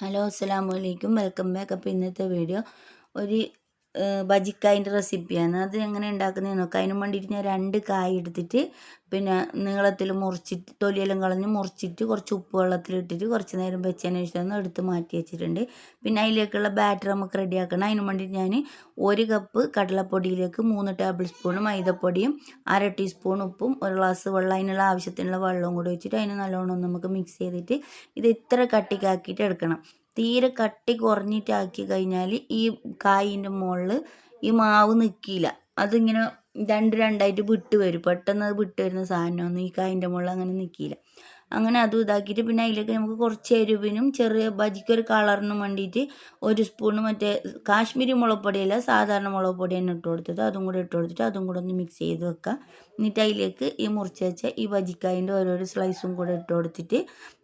Hello അസ്സാം വലൈക്കും welcome back അപ്പോൾ ഇന്നത്തെ വീഡിയോ. ഒരു ബജിക്കായിന്റെ റെസിപ്പിയാണ്. അത് എങ്ങനെ ഉണ്ടാക്കുന്നതെന്ന് നോക്കാം. അതിന് വേണ്ടിയിട്ട് ഞാൻ രണ്ട് കായ് എടുത്തിട്ട് പിന്നെ നീളത്തിൽ മുറിച്ചിട്ട് തൊലിയെല്ലാം കളഞ്ഞ് മുറിച്ചിട്ട് കുറച്ച് ഉപ്പ് വെള്ളത്തിലിട്ടിട്ട് കുറച്ച് നേരം വെച്ചതിന് ശേഷം ഒന്ന് എടുത്ത് മാറ്റി വെച്ചിട്ടുണ്ട്. പിന്നെ അതിലേക്കുള്ള ബാറ്റർ നമുക്ക് റെഡിയാക്കണം. അതിന് വേണ്ടിയിട്ട് ഞാൻ ഒരു കപ്പ് കടലപ്പൊടിയിലേക്ക് മൂന്ന് ടേബിൾ സ്പൂൺ മൈദപ്പൊടിയും അര ടീസ്പൂൺ ഉപ്പും ഒരു ഗ്ലാസ് വെള്ളം അതിനുള്ള ആവശ്യത്തിനുള്ള വെള്ളവും കൂടി വെച്ചിട്ട് അതിന് നല്ലോണം നമുക്ക് മിക്സ് ചെയ്തിട്ട് ഇത് ഇത്ര കട്ടിക്കാക്കിയിട്ട് എടുക്കണം. തീരെ കട്ടി കുറഞ്ഞിട്ടാക്കി കഴിഞ്ഞാൽ ഈ കായിന്റെ മുകളിൽ ഈ മാവ് നിൽക്കില്ല അതിങ്ങനെ രണ്ട് രണ്ടായിട്ട് വിട്ട് വരും. പെട്ടെന്ന് അത് വിട്ട് വരുന്ന സാധനമൊന്നും ഈ കായിന്റെ മുകളിൽ അങ്ങനെ നിൽക്കില്ല അങ്ങനെ അതും ഇതാക്കിയിട്ട് പിന്നെ അതിലേക്ക് നമുക്ക് കുറച്ച് എരിവിനും ചെറിയ ബജിക്കൊരു കളറിനും വേണ്ടിയിട്ട് ഒരു സ്പൂണ് മറ്റേ കാശ്മീരി മുളക് പൊടിയല്ല സാധാരണ മുളക് തന്നെ ഇട്ട് കൊടുത്തിട്ട് അതും കൂടെ ഇട്ട് കൊടുത്തിട്ട് അതും കൂടെ ഒന്ന് മിക്സ് ചെയ്ത് വെക്കുക. എന്നിട്ട് അതിലേക്ക് ഈ മുറിച്ച് വെച്ച ഈ ബജിക്കായിന്റെ ഓരോരോ സ്ലൈസും കൂടെ ഇട്ട് കൊടുത്തിട്ട്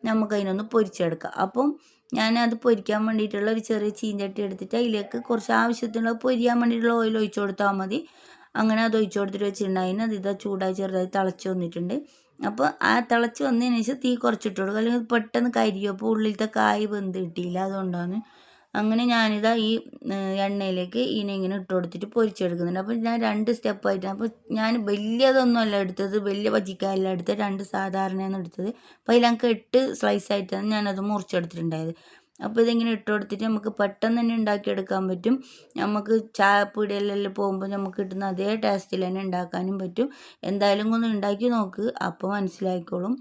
നമുക്ക് അതിനൊന്ന് പൊരിച്ചെടുക്കാം. അപ്പം ഞാനത് പൊരിക്കാൻ വേണ്ടിയിട്ടുള്ള ഒരു ചെറിയ ചീഞ്ചട്ടി എടുത്തിട്ട് അതിലേക്ക് കുറച്ച് ആവശ്യത്തിനുള്ള പൊരിയാൻ വേണ്ടിയിട്ടുള്ള ഓയിൽ ഒഴിച്ചു കൊടുത്താൽ മതി. അങ്ങനെ അത് ഒഴിച്ചു കൊടുത്തിട്ട് വെച്ചിട്ടുണ്ടായിരുന്നു അത് ഇതാ ചൂടായി ചെറുതായി തിളച്ച് വന്നിട്ടുണ്ട്. അപ്പോൾ ആ തിളച്ച് വന്നതിന് ശേഷം തീ കുറച്ചിട്ട് അല്ലെങ്കിൽ പെട്ടെന്ന് കരിയും അപ്പോൾ ഉള്ളിലത്തെ കായ് വെന്ത് കിട്ടിയില്ല അതുകൊണ്ടാണ്. അങ്ങനെ ഞാനിതാ ഈ എണ്ണയിലേക്ക് ഇതിനെ ഇങ്ങനെ ഇട്ട് കൊടുത്തിട്ട് പൊരിച്ചെടുക്കുന്നുണ്ട്. അപ്പോൾ ഞാൻ രണ്ട് സ്റ്റെപ്പായിട്ട് അപ്പോൾ ഞാൻ വലിയതൊന്നുമല്ല എടുത്തത്. വലിയ പച്ചിക്കായല്ല എടുത്തത്. രണ്ട് സാധാരണയാണ് എടുത്തത്. അപ്പോൾ അതിൽ എട്ട് സ്ലൈസ് ആയിട്ടാണ് ഞാനത് മുറിച്ചെടുത്തിട്ടുണ്ടായത്. അപ്പോൾ ഇതിങ്ങനെ ഇട്ട് കൊടുത്തിട്ട് നമുക്ക് പെട്ടെന്ന് തന്നെ ഉണ്ടാക്കിയെടുക്കാൻ പറ്റും. നമുക്ക് ചായപ്പൊടിയിലെല്ലാം പോകുമ്പോൾ നമുക്ക് കിട്ടുന്ന അതേ ടേസ്റ്റിൽ തന്നെ ഉണ്ടാക്കാനും പറ്റും. എന്തായാലും ഒന്ന് ഉണ്ടാക്കി നോക്ക് അപ്പോൾ മനസ്സിലാക്കിക്കോളും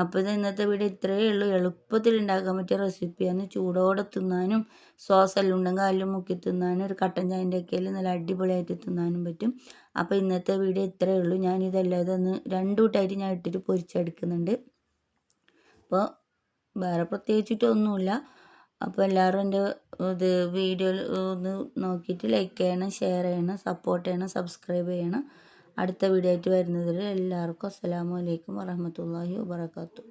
അപ്പോൾ ഇത് ഇന്നത്തെ വീഡിയോ ഇത്രയേ ഉള്ളൂ. എളുപ്പത്തിൽ ഉണ്ടാക്കാൻ പറ്റിയ റെസിപ്പിയാണ് ചൂടോടെ തിന്നാനും സോസ് എല്ലാം ഉണ്ടെങ്കിൽ അതിലും മുക്കി തിന്നാനും ഒരു കട്ടൻ ചായന്റെ ഒക്കെ നല്ല അടിപൊളിയായിട്ട് തിന്നാനും പറ്റും. അപ്പോൾ ഇന്നത്തെ വീഡിയോ ഇത്രയേ ഉള്ളൂ. ഞാനിതല്ലാതെ ഒന്ന് രണ്ടു കൂട്ടായിട്ട് ഞാൻ ഇട്ടിട്ട് പൊരിച്ചെടുക്കുന്നുണ്ട്. അപ്പോൾ വേറെ പ്രത്യേകിച്ചിട്ടൊന്നുമില്ല. അപ്പോൾ എല്ലാവരും എന്റെ ഇത് വീഡിയോ ഒന്ന് നോക്കിയിട്ട് ലൈക്ക് ചെയ്യണം ഷെയർ ചെയ്യണം സപ്പോർട്ട് ചെയ്യണം സബ്സ്ക്രൈബ് ചെയ്യണം. അടുത്ത വീഡിയോ ആയിട്ട് വരുന്നതിൽ എല്ലാവർക്കും അസ്സാമലൈക്കും വരഹമുല്ലാഹി വറഹമത്തല്ലാഹി വാബർക്കാത്തു